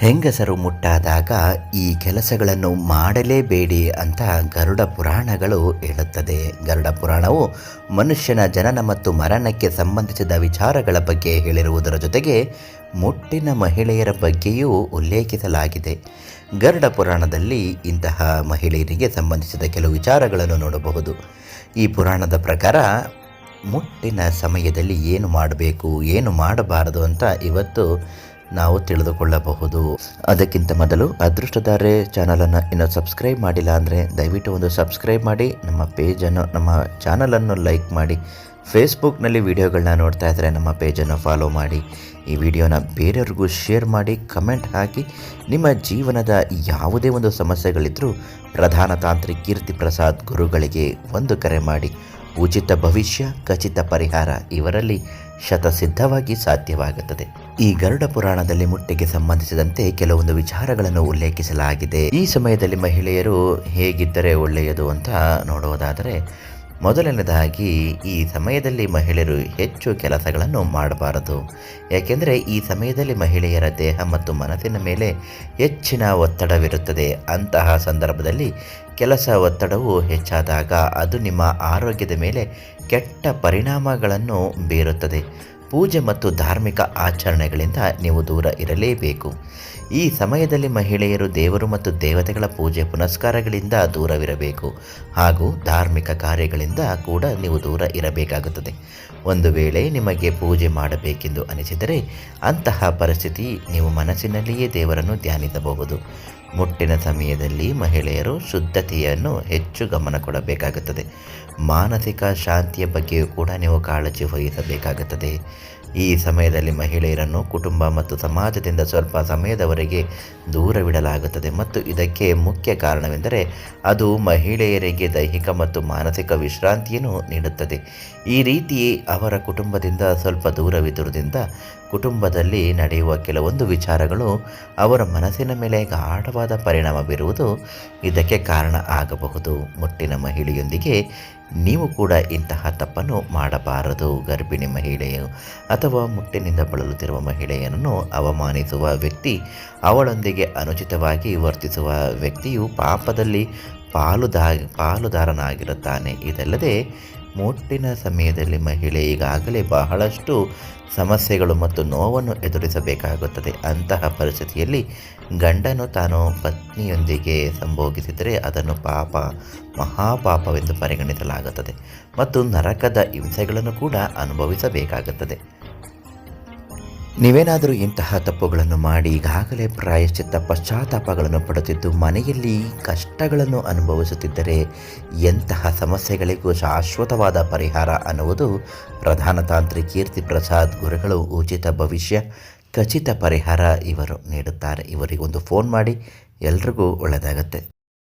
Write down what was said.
ಹೆಂಗಸರು ಮುಟ್ಟಾದಾಗ ಈ ಕೆಲಸಗಳನ್ನು ಮಾಡಲೇಬೇಡಿ ಅಂತ ಗರುಡ ಪುರಾಣಗಳು ಹೇಳುತ್ತದೆ. ಗರುಡ ಪುರಾಣವು ಮನುಷ್ಯನ ಜನನ ಮತ್ತು ಮರಣಕ್ಕೆ ಸಂಬಂಧಿಸಿದ ವಿಚಾರಗಳ ಬಗ್ಗೆ ಹೇಳಿರುವುದರ ಜೊತೆಗೆ ಮುಟ್ಟಿನ ಮಹಿಳೆಯರ ಬಗ್ಗೆಯೂ ಉಲ್ಲೇಖಿಸಲಾಗಿದೆ. ಗರುಡ ಪುರಾಣದಲ್ಲಿ ಇಂತಹ ಮಹಿಳೆಯರಿಗೆ ಸಂಬಂಧಿಸಿದ ಕೆಲವು ವಿಚಾರಗಳನ್ನು ನೋಡಬಹುದು. ಈ ಪುರಾಣದ ಪ್ರಕಾರ ಮುಟ್ಟಿನ ಸಮಯದಲ್ಲಿ ಏನು ಮಾಡಬೇಕು, ಏನು ಮಾಡಬಾರದು ಅಂತ ಇವತ್ತು ನಾವು ತಿಳಿದುಕೊಳ್ಳಬಹುದು. ಅದಕ್ಕಿಂತ ಮೊದಲು ಅದೃಷ್ಟಧಾರೆ ಚಾನಲನ್ನು ಇನ್ನೂ ಸಬ್ಸ್ಕ್ರೈಬ್ ಮಾಡಿಲ್ಲ ಅಂದರೆ ದಯವಿಟ್ಟು ಒಂದು ಸಬ್ಸ್ಕ್ರೈಬ್ ಮಾಡಿ, ನಮ್ಮ ಪೇಜನ್ನು ನಮ್ಮ ಚಾನಲನ್ನು ಲೈಕ್ ಮಾಡಿ. ಫೇಸ್ಬುಕ್ನಲ್ಲಿ ವಿಡಿಯೋಗಳನ್ನ ನೋಡ್ತಾ ಇದ್ದರೆ ನಮ್ಮ ಪೇಜನ್ನು ಫಾಲೋ ಮಾಡಿ. ಈ ವಿಡಿಯೋನ ಬೇರೆಯವ್ರಿಗೂ ಶೇರ್ ಮಾಡಿ ಕಮೆಂಟ್ ಹಾಕಿ. ನಿಮ್ಮ ಜೀವನದ ಯಾವುದೇ ಒಂದು ಸಮಸ್ಯೆಗಳಿದ್ದರೂ ಪ್ರಧಾನ ತಾಂತ್ರಿಕ ಕೀರ್ತಿ ಪ್ರಸಾದ್ ಗುರುಗಳಿಗೆ ಒಂದು ಕರೆ ಮಾಡಿ. ಉಚಿತ ಭವಿಷ್ಯ, ಖಚಿತ ಪರಿಹಾರ ಇವರಲ್ಲಿ ಶತಸಿದ್ಧವಾಗಿ ಸಾಧ್ಯವಾಗುತ್ತದೆ. ಈ ಗರುಡ ಪುರಾಣದಲ್ಲಿ ಮುಟ್ಟಿಗೆ ಸಂಬಂಧಿಸಿದಂತೆ ಕೆಲವೊಂದು ವಿಚಾರಗಳನ್ನು ಉಲ್ಲೇಖಿಸಲಾಗಿದೆ. ಈ ಸಮಯದಲ್ಲಿ ಮಹಿಳೆಯರು ಹೇಗಿದ್ದರೆ ಒಳ್ಳೆಯದು ಅಂತ ನೋಡುವುದಾದರೆ ಮೊದಲನೇದಾಗಿ ಈ ಸಮಯದಲ್ಲಿ ಮಹಿಳೆಯರು ಹೆಚ್ಚು ಕೆಲಸಗಳನ್ನು ಮಾಡಬಾರದು. ಯಾಕೆಂದರೆ, ಈ ಸಮಯದಲ್ಲಿ ಮಹಿಳೆಯರ ದೇಹ ಮತ್ತು ಮನಸ್ಸಿನ ಮೇಲೆ ಹೆಚ್ಚಿನ ಒತ್ತಡವಿರುತ್ತದೆ. ಅಂತಹ ಸಂದರ್ಭದಲ್ಲಿ ಕೆಲಸ ಒತ್ತಡವು ಹೆಚ್ಚಾದಾಗ ಅದು ನಿಮ್ಮ ಆರೋಗ್ಯದ ಮೇಲೆ ಕೆಟ್ಟ ಪರಿಣಾಮಗಳನ್ನು ಬೀರುತ್ತದೆ. ಪೂಜೆ ಮತ್ತು ಧಾರ್ಮಿಕ ಆಚರಣೆಗಳಿಂದ ನೀವು ದೂರ ಇರಲೇಬೇಕು. ಈ ಸಮಯದಲ್ಲಿ ಮಹಿಳೆಯರು ದೇವರು ಮತ್ತು ದೇವತೆಗಳ ಪೂಜೆ ಪುನಸ್ಕಾರಗಳಿಂದ ದೂರವಿರಬೇಕು. ಹಾಗೂ ಧಾರ್ಮಿಕ ಕಾರ್ಯಗಳಿಂದ ಕೂಡ ನೀವು ದೂರ ಇರಬೇಕಾಗುತ್ತದೆ. ಒಂದು ವೇಳೆ ನಿಮಗೆ ಪೂಜೆ ಮಾಡಬೇಕೆಂದು ಅನಿಸಿದರೆ ಅಂತಹ ಪರಿಸ್ಥಿತಿ ನೀವು ಮನಸ್ಸಿನಲ್ಲಿಯೇ ದೇವರನ್ನು ಧ್ಯಾನಿಸಬಹುದು. ಮುಟ್ಟಿನ ಸಮಯದಲ್ಲಿ ಮಹಿಳೆಯರು ಶುದ್ಧತೆಯನ್ನು ಹೆಚ್ಚು ಗಮನ ಕೊಡಬೇಕಾಗುತ್ತದೆ. ಮಾನಸಿಕ ಶಾಂತಿಯ ಬಗ್ಗೆಯೂ ಕೂಡ ನೀವು ಕಾಳಜಿ ವಹಿಸಬೇಕಾಗುತ್ತದೆ. ಈ ಸಮಯದಲ್ಲಿ ಮಹಿಳೆಯರನ್ನು ಕುಟುಂಬ ಮತ್ತು ಸಮಾಜದಿಂದ ಸ್ವಲ್ಪ ಸಮಯದವರೆಗೆ ದೂರವಿಡಲಾಗುತ್ತದೆ ಮತ್ತು ಇದಕ್ಕೆ ಮುಖ್ಯ ಕಾರಣವೆಂದರೆ ಅದು ಮಹಿಳೆಯರಿಗೆ ದೈಹಿಕ ಮತ್ತು ಮಾನಸಿಕ ವಿಶ್ರಾಂತಿಯನ್ನು ನೀಡುತ್ತದೆ. ಈ ರೀತಿ ಅವರ ಕುಟುಂಬದಿಂದ ಸ್ವಲ್ಪ ದೂರವಿದ್ದುದರಿಂದ ಕುಟುಂಬದಲ್ಲಿ ನಡೆಯುವ ಕೆಲವೊಂದು ವಿಚಾರಗಳು ಅವರ ಮನಸ್ಸಿನ ಮೇಲೆ ಗಾಢವಾದ ಪರಿಣಾಮ ಬೀರುವುದು ಇದಕ್ಕೆ ಕಾರಣ ಆಗಬಹುದು. ಮುಟ್ಟಿನ ಮಹಿಳೆಯೊಂದಿಗೆ ನೀವು ಕೂಡ ಇಂತಹ ತಪ್ಪನ್ನು ಮಾಡಬಾರದು, ಗರ್ಭಿಣಿ ಮಹಿಳೆಯು ಅಥವಾ ಮುಟ್ಟಿನಿಂದ ಬಳಲುತ್ತಿರುವ ಮಹಿಳೆಯನ್ನು ಅವಮಾನಿಸುವ ವ್ಯಕ್ತಿ, ಅವಳೊಂದಿಗೆ ಅನುಚಿತವಾಗಿ ವರ್ತಿಸುವ ವ್ಯಕ್ತಿಯು ಪಾಪದಲ್ಲಿ ಪಾಲುದಾ, ಪಾಲುದಾರನಾಗಿರುತ್ತಾನೆ. ಇದಲ್ಲದೆ ಮುಟ್ಟಿನ ಸಮಯದಲ್ಲಿ ಮಹಿಳೆ ಈಗಾಗಲೇ ಬಹಳಷ್ಟು ಸಮಸ್ಯೆಗಳು ಮತ್ತು ನೋವನ್ನು ಎದುರಿಸಬೇಕಾಗುತ್ತದೆ. ಅಂತಹ ಪರಿಸ್ಥಿತಿಯಲ್ಲಿ ಗಂಡನು ತಾನು ಪತ್ನಿಯೊಂದಿಗೆ ಸಂಭೋಗಿಸಿದರೆ ಅದನ್ನು ಪಾಪ, ಮಹಾಪಾಪವೆಂದು ಪರಿಗಣಿಸಲಾಗುತ್ತದೆ ಮತ್ತು ನರಕದ ಹಿಂಸೆಗಳನ್ನು ಕೂಡ ಅನುಭವಿಸಬೇಕಾಗುತ್ತದೆ. ನೀವೇನಾದರೂ ಇಂತಹ ತಪ್ಪುಗಳನ್ನು ಮಾಡಿ ಈಗಾಗಲೇ ಪ್ರಾಯಶ್ಚಿತ್ತ ಪಶ್ಚಾತ್ತಾಪಗಳನ್ನು ಪಡುತ್ತಿದ್ದು ಮನೆಯಲ್ಲಿ ಕಷ್ಟಗಳನ್ನು ಅನುಭವಿಸುತ್ತಿದ್ದರೆ ಎಂತಹ ಸಮಸ್ಯೆಗಳಿಗೂ ಶಾಶ್ವತವಾದ ಪರಿಹಾರ ಅನ್ನುವುದು ಪ್ರಧಾನ ತಾಂತ್ರಿ ಕೀರ್ತಿ ಪ್ರಸಾದ್ ಗುರುಗಳು ಉಚಿತ ಭವಿಷ್ಯ, ಖಚಿತ ಪರಿಹಾರ ಇವರು ನೀಡುತ್ತಾರೆ. ಇವರಿಗೊಂದು ಫೋನ್ ಮಾಡಿ ಎಲ್ರಿಗೂ ಒಳ್ಳೆಯದಾಗತ್ತೆ.